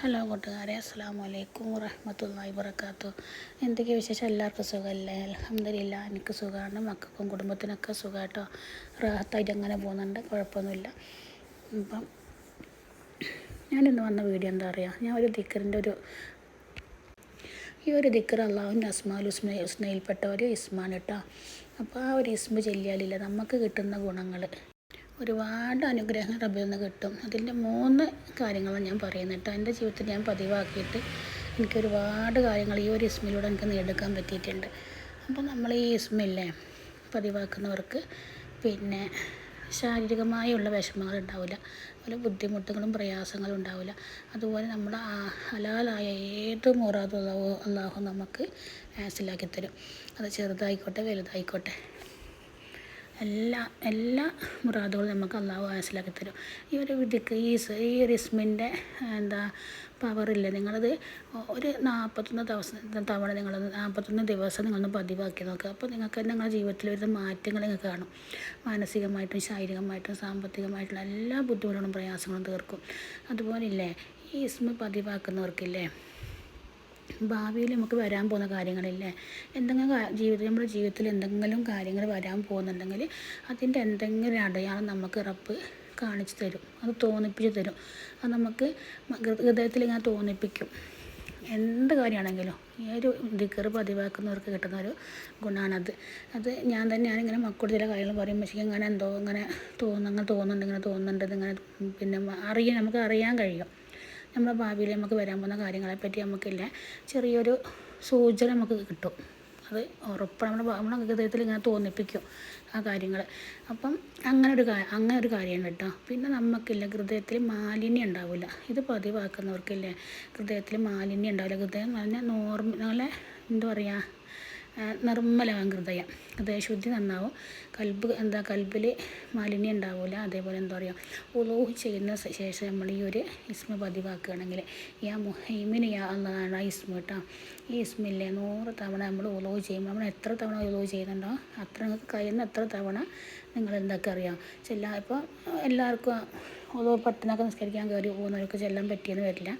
Hello കൂട്ടുകാരെ അസ്സാം വലൈക്കും വറഹമത്തല്ലാഹി വബർക്കാത്തു എന്തൊക്കെ വിശേഷം? എല്ലാവർക്കും സുഖമല്ലേ? അലഹമില്ല എനിക്ക് സുഖമാണ്. മക്കൾക്കും കുടുംബത്തിനൊക്കെ സുഖമായിട്ടോ റാഹത്തായിട്ട് അങ്ങനെ പോകുന്നുണ്ട്. കുഴപ്പമൊന്നുമില്ല. അപ്പം ഞാനിന്ന് വന്ന വീഡിയോ എന്താ പറയുക ഞാൻ ഒരു ദിക്കറിന്റെ ഒരു ഈ ഒരു ദിക്കർ അള്ളാഹുവിന്റെ അസ്മാൽ ഉസ്മ ഉസ്നയിൽപ്പെട്ട ഒരു ഇസ്മാണ് കേട്ടോ. അപ്പോൾ ആ ഒരു ഇസ്മ ചെല്ലിയാലില്ല. നമുക്ക് കിട്ടുന്ന ഗുണങ്ങൾ. ഒരുപാട് അനുഗ്രഹങ്ങൾ റബ്ബിൽ നിന്ന് കിട്ടും. അതിന്റെ മൂന്ന് കാര്യങ്ങളാണ് ഞാൻ പറയുന്നത് കേട്ടോ. എന്റെ ജീവിതത്തിൽ ഞാൻ പതിവാക്കിയിട്ട് എനിക്ക് ഒരുപാട് കാര്യങ്ങൾ ഈ ഒരു ഇസ്മിലൂടെ എനിക്ക് നേടിയെടുക്കാൻ പറ്റിയിട്ടുണ്ട്. അപ്പോൾ നമ്മൾ ഈ ഇസ്മില്ലേ പതിവാക്കുന്നവർക്ക് പിന്നെ ശാരീരികമായുള്ള വിഷമങ്ങൾ ഉണ്ടാവില്ല. അതുപോലെ ബുദ്ധിമുട്ടുകളും പ്രയാസങ്ങളും ഉണ്ടാവില്ല. അതുപോലെ നമ്മുടെ ഹലാലായ ഏത് മുറാദും അള്ളാഹു നമുക്ക് മനസ്സിലാക്കി തരും. അത് ചെറുതായിക്കോട്ടെ വലുതായിക്കോട്ടെ. എല്ലാ എല്ലാ മുറാദുകളും നമുക്ക് അള്ളാഹു മനസ്സിലാക്കി തരും. ഈ ഒരു വിധിക്ക് ഈ ഈ ഒരു ഇസ്മിന്റെ എന്താ പവറില്ല നിങ്ങളത് ഒരു നാൽപ്പത്തൊന്ന് ദിവസം തവണ നിങ്ങൾ നാൽപ്പത്തൊന്ന് ദിവസം നിങ്ങളൊന്ന് പതിവാക്കി നോക്കുക. അപ്പോൾ നിങ്ങൾക്ക് നിങ്ങളുടെ ജീവിതത്തിൽ ഒരു മാറ്റങ്ങൾ നിങ്ങൾക്ക് കാണും. മാനസികമായിട്ടും ശാരീരികമായിട്ടും സാമ്പത്തികമായിട്ടുള്ള എല്ലാ ബുദ്ധിമുട്ടുകളും പ്രയാസങ്ങളും തീർക്കും. അതുപോലെ ഇല്ലേ? ഈ ഇസ്മ പതിവാക്കുന്നവർക്കില്ലേ? ഭാവിയിൽ നമുക്ക് വരാൻ പോകുന്ന കാര്യങ്ങളില്ലേ? എന്തെങ്കിലും ജീവിതത്തിൽ നമ്മുടെ ജീവിതത്തിൽ എന്തെങ്കിലും കാര്യങ്ങൾ വരാൻ പോകുന്നുണ്ടെങ്കിൽ അതിന്റെ എന്തെങ്കിലും അടയാളം നമുക്ക് റബ്ബ് കാണിച്ചു തരും. അത് തോന്നിപ്പിച്ച് തരും. അത് നമുക്ക് ഹൃദയത്തിൽ ഇങ്ങനെ തോന്നിപ്പിക്കും. എന്ത് കാര്യമാണെങ്കിലും ഈ ഒരു ദിക്കറ് പതിവാക്കുന്നവർക്ക് കിട്ടുന്ന ഒരു ഗുണമാണത് അത്. ഞാൻ തന്നെ ഞാനിങ്ങനെ മക്കളോട് ചില കാര്യങ്ങൾ പറയും. പക്ഷേ ഇങ്ങനെ എന്തോ ഇങ്ങനെ തോന്നുന്നു അങ്ങനെ തോന്നുന്നുണ്ട് ഇങ്ങനെ തോന്നുന്നുണ്ട് ഇങ്ങനെ പിന്നെ അറിയാൻ നമുക്ക് അറിയാൻ കഴിയും. നമ്മുടെ ഭാവിയിൽ നമുക്ക് വരാൻ പോകുന്ന കാര്യങ്ങളെപ്പറ്റി നമുക്കില്ല. ചെറിയൊരു സൂചന നമുക്ക് കിട്ടും. അത് ഉറപ്പാണ് നമ്മുടെ നമ്മുടെ ഹൃദയത്തിൽ ഇങ്ങനെ തോന്നിപ്പിക്കും ആ കാര്യങ്ങൾ അപ്പം അങ്ങനെ ഒരു കാര്യം അങ്ങനെ ഒരു കാര്യമാണ് കേട്ടോ. പിന്നെ നമുക്കില്ല ഹൃദയത്തിൽ മാലിന്യം ഉണ്ടാവില്ല. ഇത് പതിവാക്കുന്നവർക്കില്ലേ. ഹൃദയത്തിൽ മാലിന്യം ഉണ്ടാവില്ല. ഹൃദയം നല്ല നോർമൽ നല്ല എന്താ പറയുക നിർമ്മലമാകും ഹൃദയം ഹൃദയശുദ്ധി നന്നാവും. കൽബ് എന്താ കൽബിൽ മാലിന്യം ഉണ്ടാവില്ല അതേപോലെ എന്താ പറയുക ഉളൂഹ് ചെയ്യുന്ന ശേഷം നമ്മൾ ഈ ഒരു ഇസ്മ പതിവാക്കുകയാണെങ്കിൽ യാ മുഹൈമിന് യാ എന്നതാണ് ആ ഇസ്മ കേട്ടോ. ഈ ഇസ്മില്ലേ നൂറ് തവണ നമ്മൾ ഉളൂഹ് ചെയ്യുമ്പോൾ നമ്മൾ എത്ര തവണ ഉളൂഹ് ചെയ്യുന്നുണ്ടോ? അത്ര നിങ്ങൾക്ക് കഴിയുന്ന എത്ര തവണ നിങ്ങൾ എന്തൊക്കെ അറിയാം? ചെല്ലാം ഇപ്പോൾ എല്ലാവർക്കും ഉലോ പെട്ടെന്നൊക്കെ നിസ്കരിക്കാൻ കയറി പോകുന്നവർക്ക് ചെല്ലാൻ പറ്റിയെന്ന് വരില്ല.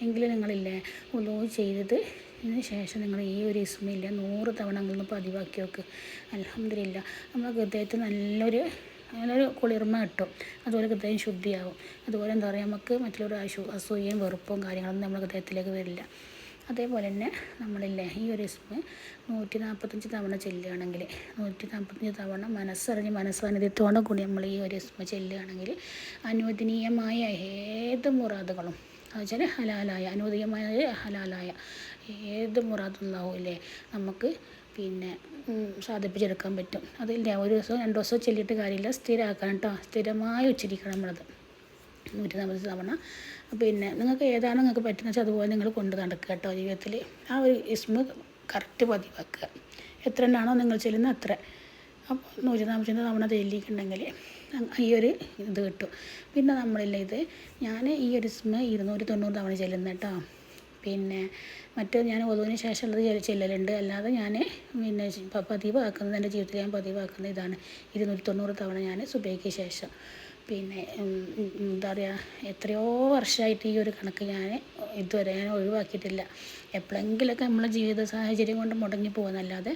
എങ്കിലും നിങ്ങളില്ലേ ഉലോ ചെയ്തത് ഇതിന് ശേഷം നിങ്ങൾ ഈ ഒരു ഇസ്മില്ല നൂറ് തവണ നിങ്ങളൊന്ന് പതിവാക്കി നോക്ക്. അലഹമില്ല നമ്മുടെ ഹൃദയത്തിൽ നല്ലൊരു നല്ലൊരു കുളിർമ കിട്ടും. അതുപോലെ ഹൃദയം ശുദ്ധിയാവും അതുപോലെ എന്താ പറയുക നമുക്ക് മറ്റുള്ളവർ അശു അസൂയയും വെറുപ്പും കാര്യങ്ങളൊന്നും നമ്മുടെ ഹൃദയത്തിലേക്ക് വരില്ല. അതേപോലെ തന്നെ നമ്മളില്ലേ ഈ ഒരു ഇസ്മ നൂറ്റി നാൽപ്പത്തഞ്ച് തവണ ചെല്ലുകയാണെങ്കിൽ നൂറ്റി നാൽപ്പത്തഞ്ച് തവണ മനസ്സറിഞ്ഞ് മനസ്സാന്നിധ്യത്തോടെ കൂടി നമ്മൾ ഈ ഒരു ഇസ്മ ചെല്ലുകയാണെങ്കിൽ അനുവദനീയമായ ഏത് മുറാദുകളും എന്നുവെച്ചാൽ ഹലാലായ അനുവദനീയമായ ഹലാലായ ഏത് മുറാദുള്ളാവും ഇല്ലേ നമുക്ക് പിന്നെ സാധിപ്പിച്ചെടുക്കാൻ പറ്റും. അതില്ല ഒരു ദിവസം രണ്ട് ദിവസം ചെല്ലിയിട്ട് കാര്യമില്ല. സ്ഥിരമാക്കണം കേട്ടോ. സ്ഥിരമായി ഉച്ചരിക്കണം നമ്മളത്. നൂറ്റി നാൽപ്പത് തവണ. പിന്നെ നിങ്ങൾക്ക് ഏതാണ് നിങ്ങൾക്ക് പറ്റുന്ന വെച്ചാൽ അതുപോലെ നിങ്ങൾ കൊണ്ട് നടക്കുക കേട്ടോ ജീവിതത്തിൽ. ആ ഒരു ഇസ്മ കറക്റ്റ് പതിവാക്കുക. എത്ര എണ്ണാണോ നിങ്ങൾ ചെല്ലുന്ന അത്ര. അപ്പോൾ നൂറ്റി രൂപ തവണ ചെല്ലിയിട്ടുണ്ടെങ്കിൽ ഈ ഒരു ഇത് കിട്ടും. പിന്നെ നമ്മളില്ല ഇത് ഞാൻ ഈ ഒരു ഇസ്മ ഇരുന്നൂറ്റി തൊണ്ണൂറ് തവണ ചെല്ലുന്ന കേട്ടോ പിന്നെ മറ്റേ ഞാൻ ഒതുവിന് ശേഷമുള്ളത് ചെല്ലലുണ്ട്. അല്ലാതെ ഞാൻ പിന്നെ പതിവാക്കുന്നത് എന്റെ ജീവിതത്തിൽ ഞാൻ പതിവാക്കുന്നത് ഇതാണ്. ഇരുന്നൂറ്റി തൊണ്ണൂറ് തവണ ഞാൻ സുബൈക്ക് ശേഷം. പിന്നെ എന്താ പറയുക എത്രയോ വർഷമായിട്ട് ഈ ഒരു കണക്ക് ഞാൻ ഇതുവരെ ഞാൻ ഒഴിവാക്കിയിട്ടില്ല. എപ്പോഴെങ്കിലൊക്കെ നമ്മളെ ജീവിത സാഹചര്യം കൊണ്ട് മുടങ്ങി പോകുന്നല്ലാതെ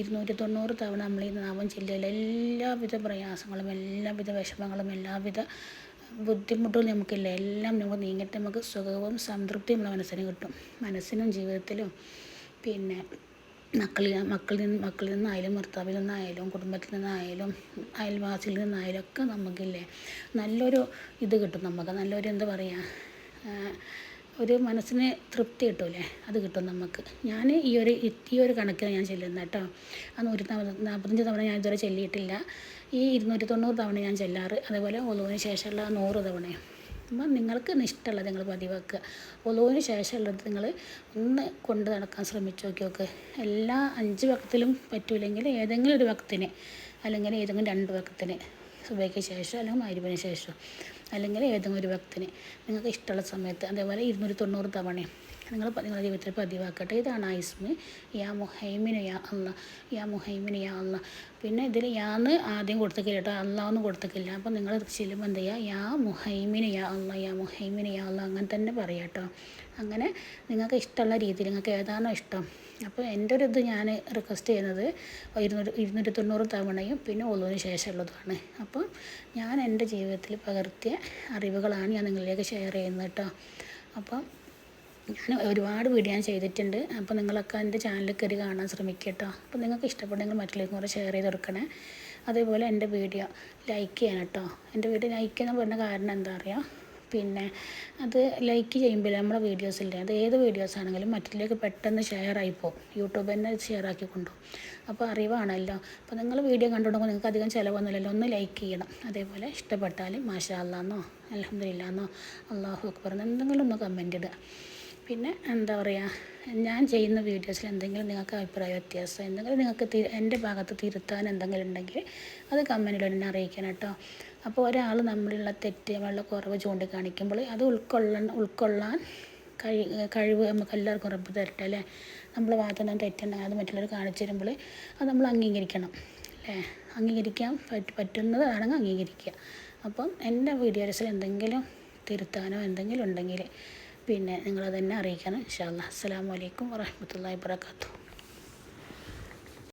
ഇരുന്നൂറ്റി തൊണ്ണൂറ് തവണ നമ്മൾ ഈ നാമം ജില്ലയിൽ എല്ലാവിധ പ്രയാസങ്ങളും എല്ലാവിധ വിഷമങ്ങളും എല്ലാവിധ ബുദ്ധിമുട്ടുകളും നമുക്കില്ല. എല്ലാം നമുക്ക് നീങ്ങിയിട്ട് നമുക്ക് സുഖവും സംതൃപ്തിയും നമ്മുടെ മനസ്സിന് കിട്ടും. മനസ്സിനും ജീവിതത്തിലും. പിന്നെ മക്കളിൽ മക്കളിൽ നിന്ന് മക്കളിൽ നിന്നായാലും ഭർത്താവിൽ നിന്നായാലും കുടുംബത്തിൽ നിന്നായാലും അയൽവാസിയിൽ നിന്നായാലും ഒക്കെ നമുക്കില്ലേ നല്ലൊരു ഇത് കിട്ടും നമുക്ക്. നല്ലൊരു എന്താ പറയുക ഒരു മനസ്സിന് തൃപ്തി കിട്ടൂലേ അത് കിട്ടും നമുക്ക്. ഞാൻ ഈ ഒരു ഈ ഒരു കണക്കിന് ഞാൻ ചെല്ലുന്നത് കേട്ടോ. ആ നൂറ്റി നാൽപ്പത്തഞ്ച് തവണ ഞാൻ ഇതുവരെ ചെല്ലിയിട്ടില്ല. ഈ ഇരുന്നൂറ്റി തൊണ്ണൂറ് തവണ ഞാൻ ചെല്ലാറ്. അതേപോലെ ഒതുവിന് ശേഷമുള്ള നൂറ് തവണയും. അപ്പം നിങ്ങൾക്ക് ഇഷ്ടമുള്ളത് നിങ്ങൾ പതിവാക്കുക. ഒലുവിന് ശേഷമുള്ളത് നിങ്ങൾ ഒന്ന് കൊണ്ട് നടക്കാൻ ശ്രമിച്ചു നോക്കി നോക്ക് എല്ലാ അഞ്ച് വക്കത്തിലും പറ്റൂലെങ്കിൽ ഏതെങ്കിലും ഒരു വക്കത്തിന് അല്ലെങ്കിൽ ഏതെങ്കിലും രണ്ട് വക്കത്തിന് സുബയ്ക്ക് ശേഷം അല്ലെങ്കിൽ മരുവിന് ശേഷം അല്ലെങ്കിൽ ഏതെങ്കിലും ഒരു വക്തിന് നിങ്ങൾക്ക് ഇഷ്ടമുള്ള സമയത്ത് അതേപോലെ ഇരുന്നൂറ്റി തൊണ്ണൂറ് തവണയും നിങ്ങൾ നിങ്ങളുടെ ജീവിതത്തിൽ പതിവാക്കട്ടെ. ഇതാണ് ആയുസ്മി യാ മുഹൈമിന് യാ അല്ല യാ മുഹൈമിന് യാ അല്ല പിന്നെ ഇതിൽ യാന്ന് ആദ്യം കൊടുത്തേക്കില്ല കേട്ടോ. അള്ളാന്ന് കൊടുത്തേക്കില്ല അപ്പോൾ നിങ്ങൾ ചെല്ലുമ്പോൾ എന്ത് ചെയ്യുക? യാ മുഹൈമിന് യാ അള്ള യാ മുഹൈമിന് യാ അള്ള അങ്ങനെ തന്നെ പറയാം കേട്ടോ. അങ്ങനെ നിങ്ങൾക്ക് ഇഷ്ടമുള്ള രീതിയിൽ നിങ്ങൾക്ക് ഏതാണോ ഇഷ്ടം. അപ്പോൾ എന്റെ ഒരു ഇത് ഞാൻ റിക്വസ്റ്റ് ചെയ്യുന്നത് ഇരുന്നൂറ് ഇരുന്നൂറ്റി തൊണ്ണൂറ് തവണയും പിന്നെ ഒന്നിന് ശേഷമുള്ളതുമാണ്. അപ്പോൾ ഞാൻ എന്റെ ജീവിതത്തിൽ പകർത്തിയ അറിവുകളാണ് ഞാൻ നിങ്ങളിലേക്ക് ഷെയർ ചെയ്യുന്നത് കേട്ടോ. അപ്പം ഞാൻ ഒരുപാട് വീഡിയോ ഞാൻ ചെയ്തിട്ടുണ്ട്. അപ്പോൾ നിങ്ങളൊക്കെ എന്റെ ചാനലിൽ കയറി കാണാൻ ശ്രമിക്കുക കേട്ടോ അപ്പോൾ നിങ്ങൾക്ക് ഇഷ്ടപ്പെട്ടെങ്കിൽ മറ്റുള്ളവർക്കും കൂടെ ഷെയർ ചെയ്ത് കൊടുക്കണേ. അതേപോലെ എന്റെ വീഡിയോ ലൈക്ക് ചെയ്യണം കേട്ടോ എന്റെ വീഡിയോ ലൈക്ക് ചെയ്യാൻ പറഞ്ഞ കാരണം എന്താ പറയുക പിന്നെ അത് ലൈക്ക് ചെയ്യുമ്പോൾ നമ്മുടെ വീഡിയോസില്ലേ അത് ഏത് വീഡിയോസ് ആണെങ്കിലും മറ്റുള്ളവർക്ക് പെട്ടെന്ന് ഷെയർ പോകും യൂട്യൂബ് തന്നെ ഷെയർ ആക്കി കൊണ്ടുപോകും അപ്പോൾ അറിവാണല്ലോ. അപ്പോൾ നിങ്ങൾ വീഡിയോ കണ്ടുകൊടുക്കുമ്പോൾ നിങ്ങൾക്ക് അധികം ചിലവൊന്നുമില്ലല്ലോ. ഒന്ന് ലൈക്ക് ചെയ്യണം. അതേപോലെ ഇഷ്ടപ്പെട്ടാൽ മാഷാ അല്ലാന്നോ അലഹമില്ലാന്നോ അള്ളാഹു അക്ബർ എന്തെങ്കിലും ഒന്ന് കമന്റ് ഇടുക. പിന്നെ എന്താ പറയുക ഞാൻ ചെയ്യുന്ന വീഡിയോസിൽ എന്തെങ്കിലും നിങ്ങൾക്ക് അഭിപ്രായ വ്യത്യാസം എന്തെങ്കിലും നിങ്ങൾക്ക് എന്റെ ഭാഗത്ത് തിരുത്താൻ എന്തെങ്കിലും ഉണ്ടെങ്കിൽ അത് കമന്റിൽ എന്നെ അറിയിക്കണം കേട്ടോ. അപ്പോൾ ഒരാൾ നമ്മളുള്ള തെറ്റ് നമ്മളുടെ കുറവ് ചൂണ്ടിക്കാണിക്കുമ്പോൾ അത് ഉൾക്കൊള്ളാൻ ഉൾക്കൊള്ളാൻ കഴി കഴിവ് നമുക്ക് എല്ലാവർക്കും റബ്ബ് തരട്ടെ അല്ലേ? നമ്മൾ ഭാഗത്ത് നിന്ന് തെറ്റുണ്ടെങ്കിൽ അത് മറ്റുള്ളവർ കാണിച്ചു തരുമ്പോൾ അത് നമ്മൾ അംഗീകരിക്കണം അല്ലേ? അംഗീകരിക്കാൻ പറ്റ പറ്റുന്നതാണെങ്കിൽ അംഗീകരിക്കുക. അപ്പം എന്റെ വീഡിയോസിൽ എന്തെങ്കിലും തിരുത്താനോ എന്തെങ്കിലും ഉണ്ടെങ്കിൽ പിന്നെ നിങ്ങളതെന്നെ അറിയിക്കണം ഇൻഷാ അല്ലാ അസ്സലാമു അലൈക്കും വറഹ്മത്തുള്ളാഹി വബറകാതുഹു.